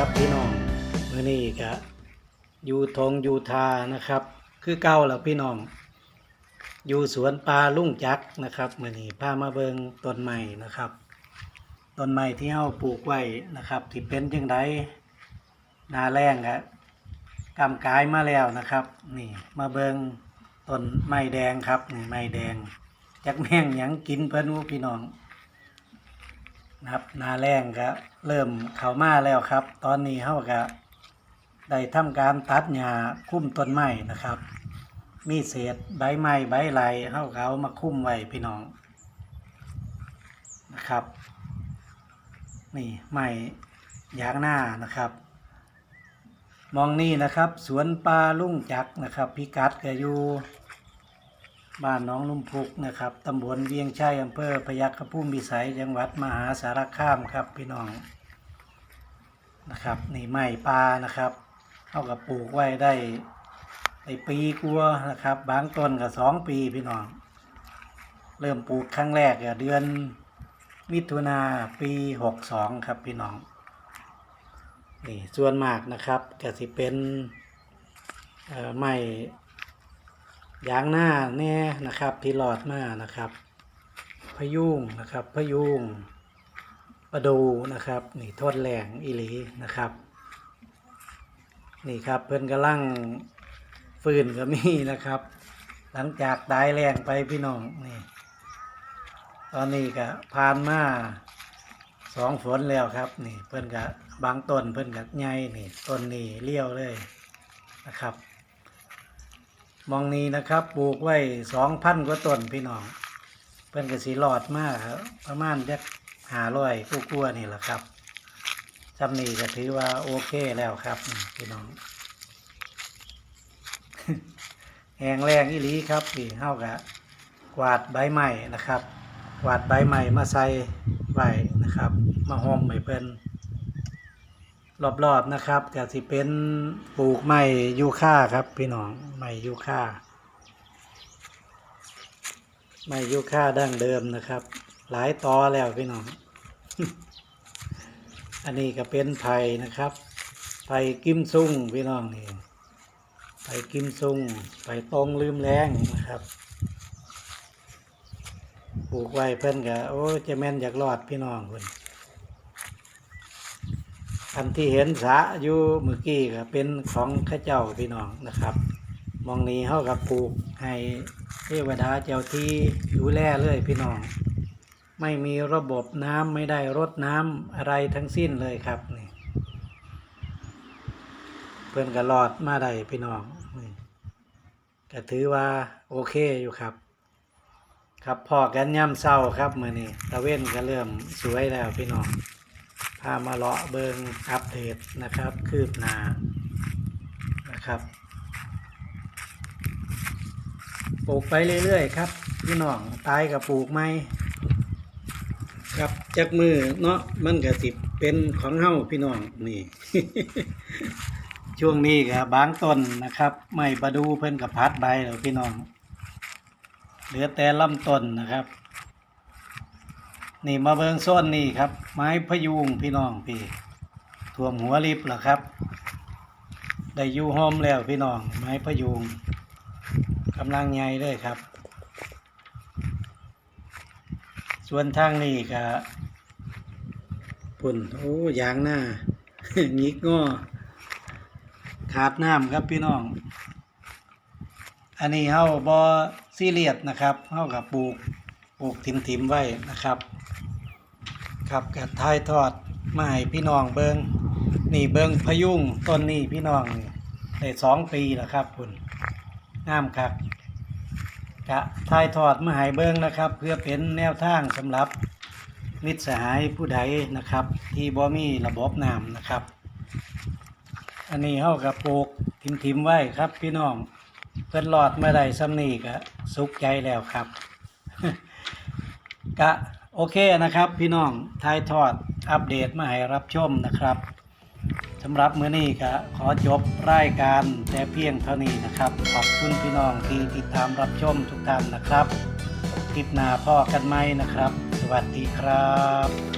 ครับพี่น้องเมื่อนี้ก็อยู่ทงอยู่ทานะครับ คือเก่าแล้วพี่น้อง อยู่สวนปลาลุ่งจักนะครับเมื่อนี้พามาเบิงต้นใหม่นะครับต้นใหม่ที่เฮาปลูกไว้นะครับที่เป็นจังไดนาแรงอะกำกายมาแล้วนะครับ นี่มาเบิงต้นไม้แดงครับนี่ไม้แดงจักแม่งยังกินเพิ่นพี่น้อง นะครับนาแรงก็เริ่มเข้ามาแล้วครับ ตอนนี้เฮาก็ได้ทำการตัดหญ้าคุ้มต้นไม้นะครับ มีเศษใบไม้ใบไหลเฮาก็เอามาคุ้มไว้พี่น้องนะครับ นี่ไม้ยางหน้านะครับ มองนี่นะครับ สวนปลาลุ่งจักนะครับ พิกัดก็อยู่ บ้านน้องลุ่มพุกนะครับตำบลเวียงชัยอำเภอพยัคฆภูมิวิสัยจังหวัดมหาสารคามครับพี่น้องนะครับนี่ไม้ปลานะครับเอากับปลูกไว้ได้ในปีกลัวนะครับ บางต้นก็สองปีพี่น้อง เริ่มปลูกครั้งแรกเดือนมิถุนาปีหกสองครับพี่น้องนี่ส่วนมากนะครับก็สิเป็นไม้ ยางหน้าแน่นะครับ ที่หลอดมานะครับ พยุงนะครับ พยุงประดูนะครับ นี่ทอดแหลงอีหลีนะครับ นี่ครับเพิ่อนกำลังฟืนก็มีนะครับ หลังจากตายแรงไปพี่น้องนี่ตอนนี้ก็ผ่านมาสองฝนแล้วครับ นี่เพิ่อนก็บบางต้นเพิ่อนก็ใหญ่นี่ต้นนี้เลี้ยวเลยนะครับ มองนี้นะครับปลูกไว้สองพันกว่าต้นพี่น้องเพิ่นก็สีหลอดมากครับประมาณจักหาร้อยกู้กลัวนี่แหละครับจำนี้ก็ถือว่าโอเคแล้วครับพี่น้องแหงแรงอีหลีครับพี่เฮากะกวาดใบใหม่นะครับกวาดใบใหม่มาใส่ไว้นะครับ มาห่มให้เพิ่น รอบๆนะครับก็สิเป็นปลูกไม้ยูค่าครับ พี่น้องไม้ยูค่าไม้ยูค่าดั้งเดิมนะครับ หลายตอแล้วพี่น้อง อันนี้ก็เป็นไผ่นะครับไผ่กิมซุ่งพี่น้องนี่ไผ่กิมซุ่งไผ่ตรงลืมแรงนะครับปลูกไว้เพิ่นก็โอ้จะแม่นอยากรอดพี่น้องเพิ่น อันที่เห็นสะอยู่เมื่อกี้ก็เป็นของข้าเจ้าพี่น้องนะครับ มองนี้เขากับปลูกให้เทวดาเจ้าที่ดูแลเลยพี่น้อง ไม่มีระบบน้ำไม่ได้รดน้ำอะไรทั้งสิ้นเลยครับนี่เพื่อนก็รอดมาได้พี่น้องนี่ก็ถือว่าโอเคอยู่ครับ ครับพอกันย่ำเศร้าครับมือนี้ตะเว้นก็เริ่มสวยแล้วพี่น้องามาเลาะเบิงอัปเดตนะครับ คืบหน้านะครับปลูกไปเรื่อยๆครับ พี่น้องตายกับปลูกไหมครับจากมือเนาะมันก็สิเป็นของเฮาพี่น้องนี่ ช่วงนี้ก็บางต้นนะครับ ไม่ประดูเพิ่นกับพัดใบแล้วพี่น้องเหลือแต่ลำต้นนะครับ นี่มาเบิงโซนนี่ครับ ไม้พยุงพี่น้องพี่ท่วมหัวริบเหรอครับ ได้ยู่โฮมแล้วพี่น้อง ไม้พยุงกำลังใหญ่เลยครับ ส่วนทางนี้ก็ปุ่นโอ้ยางหน้าหงิกงอขาดน้ำครับพี่น้อง อันนี้เฮาบอซีเรียสนะครับเฮากับปลูกปลูกทิมๆไว้นะครับ ครับกับทายทอดมาให้พี่น้องเบิงนี่เบิงพยุงต้นนี้พี่น้องนี่ได้สองปีแล้วครับคุณงามครับกะทายทอดมาให้เบิงนะครับ เพื่อเป็นแนวทางสำหรับมิตรสหายผู้ใดนะครับ ที่บ่มีระบบน้ำนะครับ อันนี้เฮากับปลูกทิมๆไว้ครับ พี่น้องเพิ่นรอดมาได้สำนีก็สุขใจแล้วครับ กะ โอเคนะครับ พี่น้องทายทอดอัปเดตมาให้รับชมนะครับสำหรับมื้อนี้ก็ขอจบรายการแต่เพียงเท่านี้นะครับ ขอบคุณพี่น้องที่ติดตามรับชมทุกท่านนะครับคลิปหน้าพ่อกันไหมนะครับ สวัสดีครับ